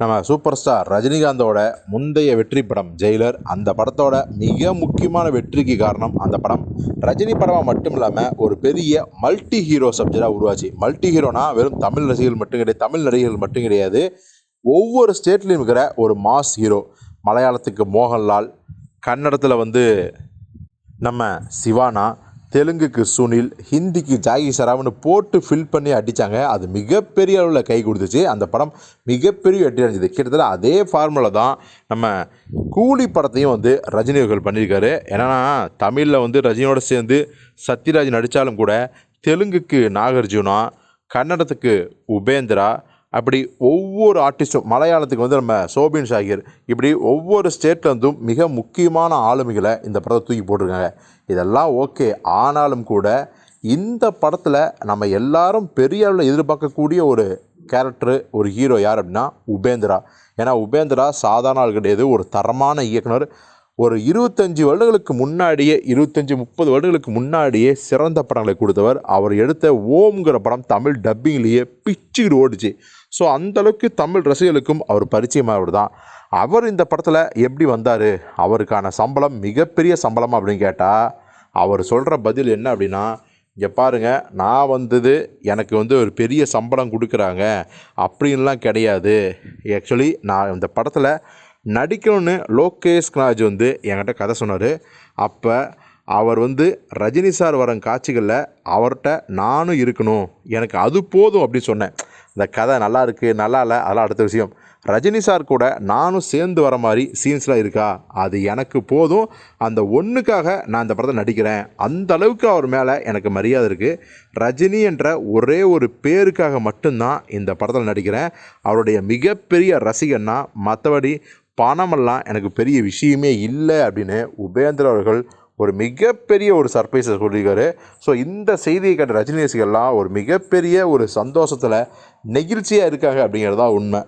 நம்ம super star ரஜினிகாந்தோட முந்தைய வெற்றி படம் ஜெயிலர். அந்த படத்தோட மிக முக்கியமான வெற்றிக்கு காரணம் அந்த படம். ரஜினி படமாக மட்டும் இல்லாமல் ஒரு பெரிய மல்டி ஹீரோ சப்ஜெக்டாக உருவாச்சு. மல்டி ஹீரோனா வெறும் தமிழ் ரசிகர்கள் மட்டும் கிடையாது தமிழ் நடிகர்கள் மட்டும் கிடையாது. ஒவ்வொரு ஸ்டேட்லேயும் இருக்கிற ஒரு மாஸ் ஹீரோ மலையாளத்துக்கு மோகன்லால் கன்னடத்தில் வந்து நம்ம சிவானா தெலுங்குக்கு சுனில் ஹிந்திக்கு ஜாகி சராவ்னு போட்டு ஃபில் பண்ணி அடித்தாங்க அது மிகப்பெரிய அளவில் கை கொடுத்துச்சு. அந்த படம் மிகப்பெரிய வெற்றி அடைஞ்சது. கிட்டத்தட்ட அதே ஃபார்முலா தான் நம்ம கூலி படத்தையும் வந்து ரஜினி அவர்கள் பண்ணியிருக்காரு. என்னன்னா தமிழில் வந்து ரஜினியோட சேர்ந்து சத்யராஜ் நடித்தாலும் கூட தெலுங்குக்கு நாகார்ஜுனா கன்னடத்துக்கு உபேந்திரா அப்படி ஒவ்வொரு ஆர்டிஸ்ட்டும் மலையாளத்துக்கு வந்து நம்ம சோபின் ஷாகிர் இப்படி ஒவ்வொரு ஸ்டேட்லேருந்தும் மிக முக்கியமான ஆளுமைகளை இந்த படத்தை தூக்கி போட்டிருக்காங்க. இதெல்லாம் ஓகே ஆனாலும் கூட இந்த படத்தில் நம்ம எல்லாரும் பெரிய அளவில் எதிர்பார்க்கக்கூடிய ஒரு கேரக்டரு ஒரு ஹீரோ யார் அப்படின்னா உபேந்திரா. ஏன்னா உபேந்திரா சாதாரண ஆள் கிடையாது ஒரு தரமான இயக்குனர். ஒரு இருபத்தஞ்சி வருடங்களுக்கு முன்னாடியே இருபத்தஞ்சி முப்பது வருடங்களுக்கு முன்னாடியே சிறந்த படங்களை கொடுத்தவர். அவர் எடுத்த ஓம்ங்கிற படம் தமிழ் டப்பிங்லேயே பிச்சுக்கிட்டு ஓடிச்சு. ஸோ அந்தளவுக்கு தமிழ் ரசிகர்களுக்கும் அவர் பரிச்சயமானவர் தான். அவர் இந்த படத்தில் எப்படி வந்தார்? அவருக்கான சம்பளம் மிகப்பெரிய சம்பளம் அப்படின்னு கேட்டால் அவர் சொல்கிற பதில் என்ன அப்படின்னா இங்கே பாருங்கள் நான் வந்தது எனக்கு வந்து ஒரு பெரிய சம்பளம் கொடுக்குறாங்க. அப்படின்லாம் கிடையாது. ஆக்சுவலி நான் இந்த படத்தில் நடிக்கணும்னு லோகேஷ் கனாஜ் வந்து என்கிட்ட கதை சொன்னார். அப்போ அவர் வந்து ரஜினி சார் வர காட்சிகளில் அவர்கிட்ட நானும் இருக்கணும் எனக்கு அது போதும் அப்படின்னு சொன்னேன். இந்த கதை நல்லா இருக்குது நல்லா இல்லை அதெல்லாம் அடுத்த விஷயம். ரஜினி சார் கூட நானும் சேர்ந்து வர மாதிரி சீன்ஸ்லாம் இருக்கா? அது எனக்கு போதும். அந்த ஒன்றுக்காக நான் இந்த படத்தை நடிக்கிறேன். அந்த அளவுக்கு அவர் மேலே எனக்கு மரியாதை இருக்குது ரஜினி என்ற ஒரே ஒரு பேருக்காக மட்டும்தான் இந்த படத்தில் நடிக்கிறேன். அவருடைய மிகப்பெரிய ரசிகன்னா மற்றபடி பணமெல்லாம் எனக்கு பெரிய விஷயமே இல்லை அப்படின்னு உபேந்திர அவர்கள் ஒரு மிகப்பெரிய ஒரு சர்ப்ரைஸை சொல்லியிருக்காரு. ஸோ இந்த செய்தியை கேட்ட ரஜினி ரசிகர்லாம் ஒரு மிகப்பெரிய ஒரு சந்தோஷத்தில் நெகிழ்ச்சியாக இருக்காங்க அப்படிங்கிறது தான் உண்மை.